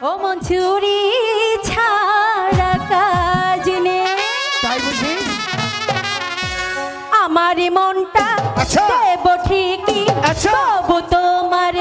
ও মঞ্চুরি ছাড়া কাজ আমারই মনটা আচ্ছা। দেব ঠিকই আচ্ছা। তবু তোমার